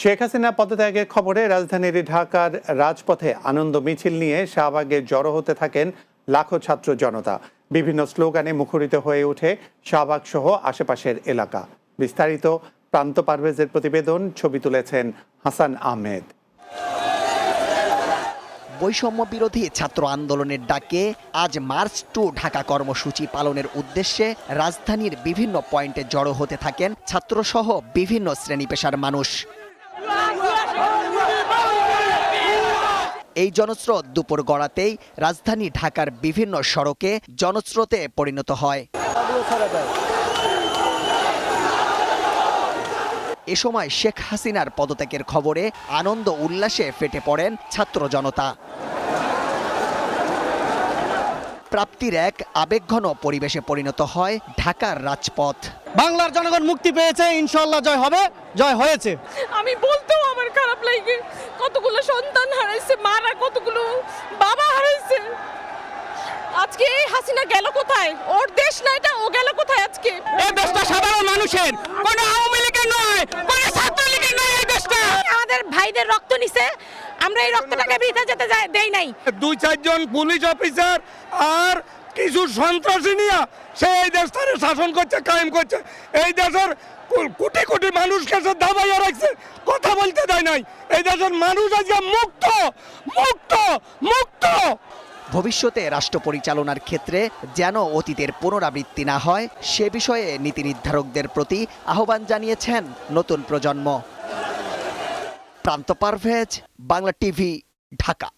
শেখ হাসিনা পদত্যাগের খবরে রাজধানীর ঢাকার রাজপথে আনন্দ মিছিল নিয়ে শাহবাগে জড়ো হতে থাকেন লাখো ছাত্র জনতা। বিভিন্ন স্লোগানে মুখরিত হয়ে ওঠে শাহবাগ সহ আশেপাশের এলাকা। বিস্তারিত প্রান্ত পারভেজের প্রতিবেদন ছবি তুলেছেন হাসান আহমেদ। বৈষম্য বিরোধী ছাত্র আন্দোলনের ডাকে আজ মার্চ টু ঢাকা কর্মসূচি পালনের উদ্দেশ্যে রাজধানীর বিভিন্ন পয়েন্টে জড়ো হতে থাকেন ছাত্রসহ বিভিন্ন শ্রেণি পেশার মানুষ। এই জনস্রোত দুপুর গড়াতেই রাজধানী ঢাকার বিভিন্ন সড়কে জনস্রোতে পরিণত হয়। এ সময় শেখ হাসিনার পদত্যাগের খবরে আনন্দ উল্লাসে ফেটে পড়েন ছাত্র জনতা। প্রাপ্তির এক আবেগঘন পরিবেশে পরিণত হয় ঢাকার রাজপথ। বাংলার জনগণ মুক্তি পেয়েছে ইনশাল্লাহ জয় হবে জয় হয়েছে। আমি বলতেও আমার খারাপ লাগে কতগুলো সন্তান হারাইছে মারা কতগুলো বাবা হারাইছে। আজকে এই হাসিনা গেল কোথায়? ওর দেশ না এটা ও গেল কোথায় আজকে? এই দেশটা সাধারণ মানুষের কোনো আওয়ামী লীগের নয় কোনো ছাত্রলীগের নয় এই দেশটা। আমাদের ভাইদের রক্ত নিছে আমরা এই রক্তটাকে বৃথা যেতে দেই নাই। দুই চারজন পুলিশ অফিসার আর কিছু সন্ত্রাসী নিয়ে সে এই দেশটারে শাসন করছে কায়েম করছে। এই দেশের কোটি কোটি মানুষকে সে দাবাইয়া রাখছে। কথা বলতে দেয় নাই। এই দেশের মানুষ আজকে মুক্ত মুক্ত মুক্ত। ভবিষ্যতে রাষ্ট্র পরিচালনার ক্ষেত্রে যেন অতীতের পুনরাবৃত্তি না হয় সে বিষয়ে নীতি নির্ধারকদের প্রতি আহ্বান জানিয়েছেন নতুন প্রজন্ম। প্রান্ত পারভেজ বাংলা টিভি ঢাকা।